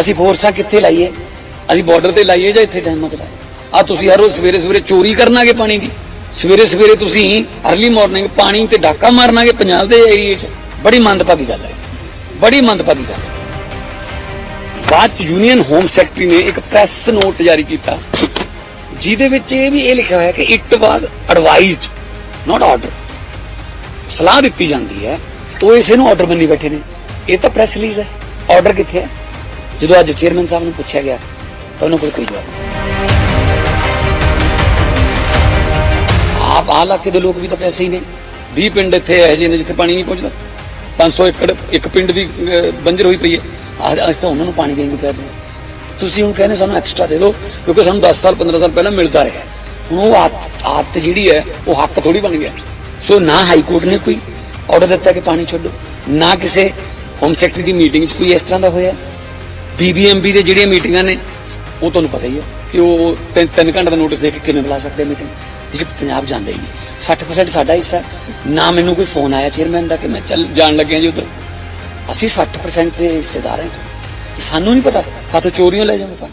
ਅਸੀਂ ਫੋਰਸਾਂ ਕਿੱਥੇ ਲਾਈਏ? ਅਸੀਂ ਬਾਰਡਰ ਤੇ ਲਾਈਏ ਜਾਂ ਇੱਥੇ ਟਾਈਮਾਂ ਤੇ ਲਾਈਏ ਆ ਤੁਸੀਂ ਹਰ ਰੋਜ਼ ਸਵੇਰੇ ਸਵੇਰੇ ਚੋਰੀ ਕਰਨਾਗੇ ਪਾਣੀ ਦੀ। ਸਵੇਰੇ ਸਵੇਰੇ ਤੁਸੀਂ ਅਰਲੀ ਮਾਰਨਿੰਗ ਪਾਣੀ ਤੇ ਡਾਕਾ ਮਾਰਨਾਗੇ ਪੰਜਾਬ ਦੇ ਏਰੀਏ 'ਚ। ਬੜੀ ਮੰਦਭਾਗੀ ਗੱਲ ਹੈ। ਬੜੀ ਮੰਦਭਾਗੀ ਗੱਲ ਹੈ। ਬਾਅਦ ਚ ਯੂਨੀਅਨ ਹੋਮ ਸੈਕਟਰੀ ਨੇ ਇੱਕ ਪ੍ਰੈਸ ਨੋਟ ਜਾਰੀ ਕੀਤਾ। ਜਿਹਦੇ ਵਿੱਚ ਇਹ ਵੀ ਇਹ ਲਿਖਿਆ ਹੋਇਆ ਕਿ it was advised not order ਸਲਾਹ ਦਿੱਤੀ ਜਾਂਦੀ ਹੈ, ਤੋ ਇਸੇ ਨੂੰ ਆਰਡਰ ਬੰਨੀ ਬੈਠੇ ਨੇ। ਇਹ ਤਾਂ ਪ੍ਰੈਸ ਰਿਲੀਜ਼ ਹੈ। ਆਰਡਰ ਕਿੱਥੇ ਹੈ? ਜਦੋਂ ਅੱਜ ਚੇਅਰਮੈਨ ਸਾਹਿਬ ਨੂੰ ਪੁੱਛਿਆ ਗਿਆ, ਤਾਂ ਉਹਨਾਂ ਕੋਲ ਕੋਈ ਜਵਾਬ ਨਹੀਂ ਸੀ। ਆਪ ਆਹ ਇਲਾਕੇ ਦੇ ਲੋਕ ਵੀ ਤਾਂ ਪੈਸੇ ਹੀ ਨੇ। 20 ਪਿੰਡ ਇੱਥੇ ਇਹੋ ਜਿਹੇ ਨੇ ਜਿੱਥੇ ਪਾਣੀ ਨਹੀਂ ਪਹੁੰਚਦਾ। 500 ਏਕੜ, ਇੱਕ ਪਿੰਡ ਦੀ ਬੰਜਰ ਹੋਈ ਪਈ ਹੈ। ਆਹ ਅਸੀਂ ਤਾਂ ਉਹਨਾਂ ਨੂੰ ਪਾਣੀ ਦੇਣ ਨੂੰ ਕਹਿੰਦੇ ਹਾਂ। ਤੁਸੀਂ ਹੁਣ ਕਹਿੰਦੇ ਸਾਨੂੰ ਐਕਸਟਰਾ ਦੇ ਦਿਓ, ਕਿਉਂਕਿ ਸਾਨੂੰ 10 ਸਾਲ 15 ਸਾਲ ਪਹਿਲਾਂ ਮਿਲਦਾ ਰਿਹਾ। ਹੁਣ ਉਹ ਆਦਤ ਆਦਤ ਜਿਹੜੀ ਹੈ, ਉਹ ਹੱਕ ਥੋੜੀ ਬਣ ਗਿਆ। ਸੋ ਨਾ ਹਾਈ ਕੋਰਟ ਨੇ ਕੋਈ ਆਰਡਰ ਦਿੱਤਾ ਕਿ ਪਾਣੀ ਛੱਡੋ, ਨਾ ਕਿਸੇ ਹੋਮ ਸੈਕਟਰੀ ਦੀ ਮੀਟਿੰਗ 'ਚ ਕੋਈ ਇਸ ਤਰ੍ਹਾਂ ਦਾ ਹੋਇਆ। ਬੀਬੀਐਮਬੀ ਦੇ ਜਿਹੜੀਆਂ ਮੀਟਿੰਗਾਂ ਨੇ, ਉਹ ਤੁਹਾਨੂੰ ਪਤਾ ਹੀ ਹੈ ਕਿ ਉਹ ਤਿੰਨ ਤਿੰਨ ਘੰਟੇ ਦਾ ਨੋਟਿਸ ਦੇ ਕੇ ਕਿਵੇਂ ਬੁਲਾ ਸਕਦੇ ਮੀਟਿੰਗ ਜਿਸ ਪੰਜਾਬ ਜਾਂਦੇ ਹੀ ਨਹੀਂ। 60% ਸਾਡਾ ਹਿੱਸਾ ਨਾ ਮੈਨੂੰ ਕੋਈ ਫੋਨ ਆਇਆ ਚੇਅਰਮੈਨ ਦਾ ਕਿ ਮੈਂ ਚੱਲ ਜਾਣ ਲੱਗਿਆ ਜੀ ਉਧਰ। ਅਸੀਂ 60% ਦੇ ਹਿੱਸੇਦਾਰ ਹਾਂ 'ਚ। ਸਾਨੂੰ ਨਹੀਂ ਪਤਾ। ਸਾਥੋਂ ਚੋਰੀਆਂ ਲੈ ਜਾਵਾਂਗੇ ਪਾਣੀ